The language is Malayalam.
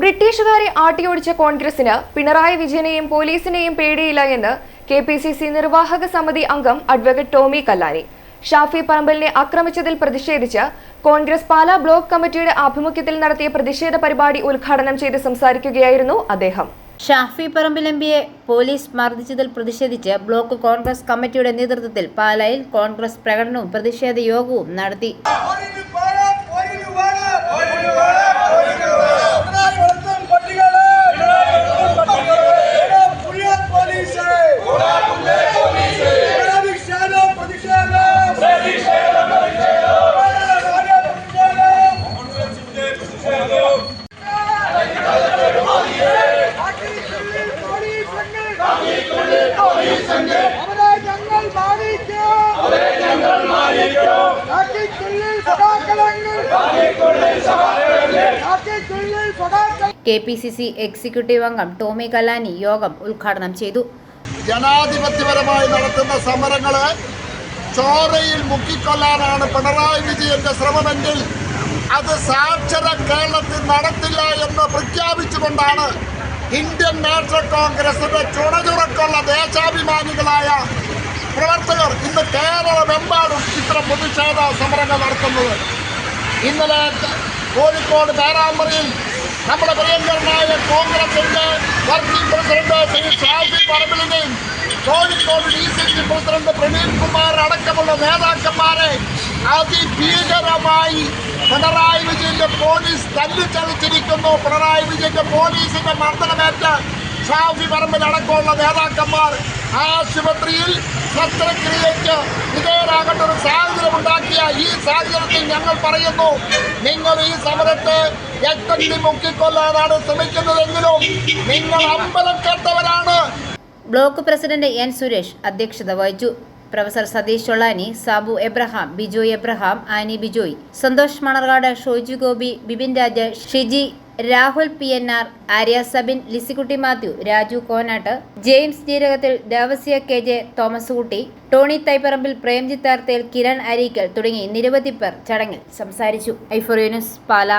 ബ്രിട്ടീഷുകാരെ ആട്ടിയോടിച്ച കോൺഗ്രസിന് പിണറായി വിജയനെയും പോലീസിനെയും പേടിയില്ല എന്ന് കെ പി സി സി നിർവാഹക സമിതി അംഗം അഡ്വക്കേറ്റ് ടോമി കല്ലാനി. ഷാഫി പറമ്പലിനെ ആക്രമിച്ചതിൽ പ്രതിഷേധിച്ച് കോൺഗ്രസ് പാലാ ബ്ലോക്ക് കമ്മിറ്റിയുടെ ആഭിമുഖ്യത്തിൽ നടത്തിയ പ്രതിഷേധ പരിപാടി ഉദ്ഘാടനം ചെയ്ത് സംസാരിക്കുകയായിരുന്നു അദ്ദേഹം. ഷാഫി പറമ്പിൽ എം പിയെ പോലീസ് മർദ്ദിച്ചതിൽ പ്രതിഷേധിച്ച് ബ്ലോക്ക് കോൺഗ്രസ് കമ്മിറ്റിയുടെ നേതൃത്വത്തിൽ പാലായിൽ കോൺഗ്രസ് പ്രകടനവും പ്രതിഷേധ യോഗവും നടത്തി. പോലീസുണ്ട്. അവരെ ഞങ്ങൾ മാനിക്കും കാക്കിക്കുള്ളിൽ സദാക്കളങ്ങൾ കാക്കിക്കുള്ളിൽ സദാക്കൾ K P C C executive അംഗം ടോമി കലാനി യോഗം ഉദ്ഘാടനം ചെയ്തു. ജനാധിപത്യപരമായി നടത്തുന്ന സമരങ്ങൾ ചോരയിൽ മുക്കിക്കൊല്ലാനാണ് പിണറായി വിജയന്റെ ശ്രമമെങ്കിൽ അത് സാക്ഷര കേരളത്തിൽ നടത്തില്ല എന്ന് പ്രഖ്യാപിച്ചുകൊണ്ടാണ് ഇന്ത്യൻ നാഷണൽ കോൺഗ്രസിന്റെ ചുണചുറക്കുള്ള ദേശാഭിമാനികളായ പ്രവർത്തകർ ഇന്ന് കേരളമെമ്പാടും ഇത്തരം പ്രതിഷേധ സമരങ്ങൾ നടത്തുന്നത്. ഇന്നലെ കോഴിക്കോട് പേരാമ്പ്രയിൽ നമ്മുടെ പ്രിയങ്കരനായ കോൺഗ്രസിന്റെ working president Shri Shafi പറമ്പിലിനെയും Kozhikode D C C president Praveen Kumar അടക്കമുള്ള നേതാക്കന്മാരെ അതിഭീകരമായി പിണറായി വിജയന്റെ പോലീസ് തല്ലിച്ചതച്ചിരിക്കുന്നു പിണറായി വിജയന്റെ പോലീസിന്റെ മർദ്ദനമേറ്റ് ഷാഫി പറമ്പിൽ അടക്കമുള്ള നേതാക്കന്മാർ ആശുപത്രിയിൽ ശസ്ത്രക്രിയയ്ക്ക് വിധേയരാകേണ്ട ഒരു സാഹചര്യം ഉണ്ടാക്കിയ ഈ സാഹചര്യത്തിൽ ഞങ്ങൾ പറയുന്നു നിങ്ങൾ ഈ സമരത്തെ എത്തണ്ടി മുക്കിക്കൊല്ലാനാണ് ശ്രമിക്കുന്നതെങ്കിലും നിങ്ങൾ അമ്പലം കെട്ടവരാണ്. ബ്ലോക്ക് പ്രസിഡന്റ് എൻ സുരേഷ് അധ്യക്ഷത വഹിച്ചു. Professor Satheesh Chollani Sabu Abraham Bijoy Abraham Annie Bijoy Santhosh Manarcad Shoju Gopi Bibin Raj Shiji Rahul P N R Arya Sabin Lissykutty Mathew Raju Konattu James Jeerakathil Devasya K J Thomas Kutty Tony Thaiparambil Premjith Arthel Kiran Areekal തുടങ്ങി നിരവധി പേർ ചടങ്ങിൽ സംസാരിച്ചു. ഐഫോറിയനുസ് പാല.